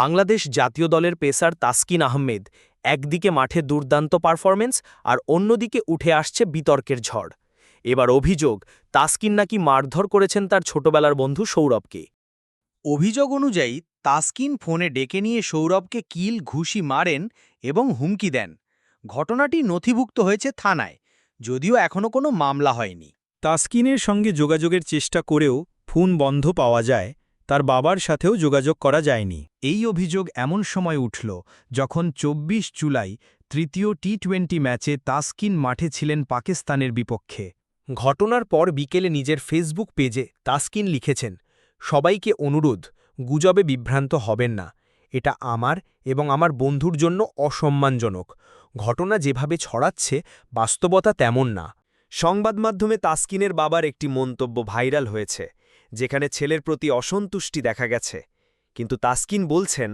বাংলাদেশ জাতীয় দলের পেসার তাসকিন আহমেদ একদিকে মাঠে দুর্দান্ত পারফরমেন্স আর অন্যদিকে উঠে আসছে বিতর্কের ঝড়। এবার অভিযোগ তাসকিন নাকি মারধর করেছেন তার ছোটবেলার বন্ধু সৌরভকে। অভিযোগ অনুযায়ী তাসকিন ফোনে ডেকে নিয়ে সৌরভকে কিল ঘুষি মারেন এবং হুমকি দেন। ঘটনাটি নথিভুক্ত হয়েছে থানায় যদিও এখনও কোনো মামলা হয়নি। তাসকিনের সঙ্গে যোগাযোগের চেষ্টা করেও ফোন বন্ধ পাওয়া যায় তার বাবার সাথেও যোগাযোগ করা যায়নি। এই অভিযোগ এমন সময় উঠল যখন ২৪ জুলাই তৃতীয় টি টোয়েন্টি ম্যাচে তাসকিন মাঠে ছিলেন পাকিস্তানের বিপক্ষে। ঘটনার পর বিকেলে নিজের ফেসবুক পেজে তাসকিন লিখেছেন, সবাইকে অনুরোধ, গুজবে বিভ্রান্ত হবেন না। এটা আমার এবং আমার বন্ধুর জন্য অসম্মানজনক। ঘটনা যেভাবে ছড়াচ্ছে, বাস্তবতা তেমন না। সংবাদ মাধ্যমে তাসকিনের বাবার একটি মন্তব্য ভাইরাল হয়েছে। যেখানে ছেলের প্রতি অসন্তুষ্টি দেখা গেছে। কিন্তু তাসকিন বলছেন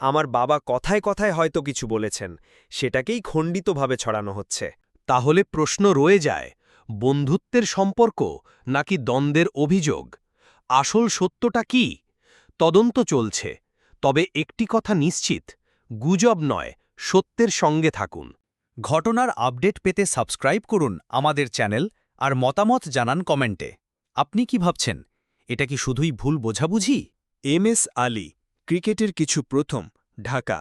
আমার বাবা কথায় কথায় হয়তো কিছু বলেছেন সেটাকেই খণ্ডিতভাবে ছড়ানো হচ্ছে। তাহলে প্রশ্ন রয়ে যায় বন্ধুত্বের সম্পর্ক নাকি দ্বন্দ্বের অভিযোগ? আসল সত্যটা কি? তদন্ত চলছে তবে একটি কথা নিশ্চিত গুজব নয় সত্যের সঙ্গে থাকুন। ঘটনার আপডেট পেতে সাবস্ক্রাইব করুন আমাদের চ্যানেল আর মতামত জানান কমেন্টে। আপনি কি ভাবছেন? এটা কি শুধুই ভুল বোঝাবুঝি? এম এস আলী ক্রিকেটের কিছু প্রথম ঢাকা।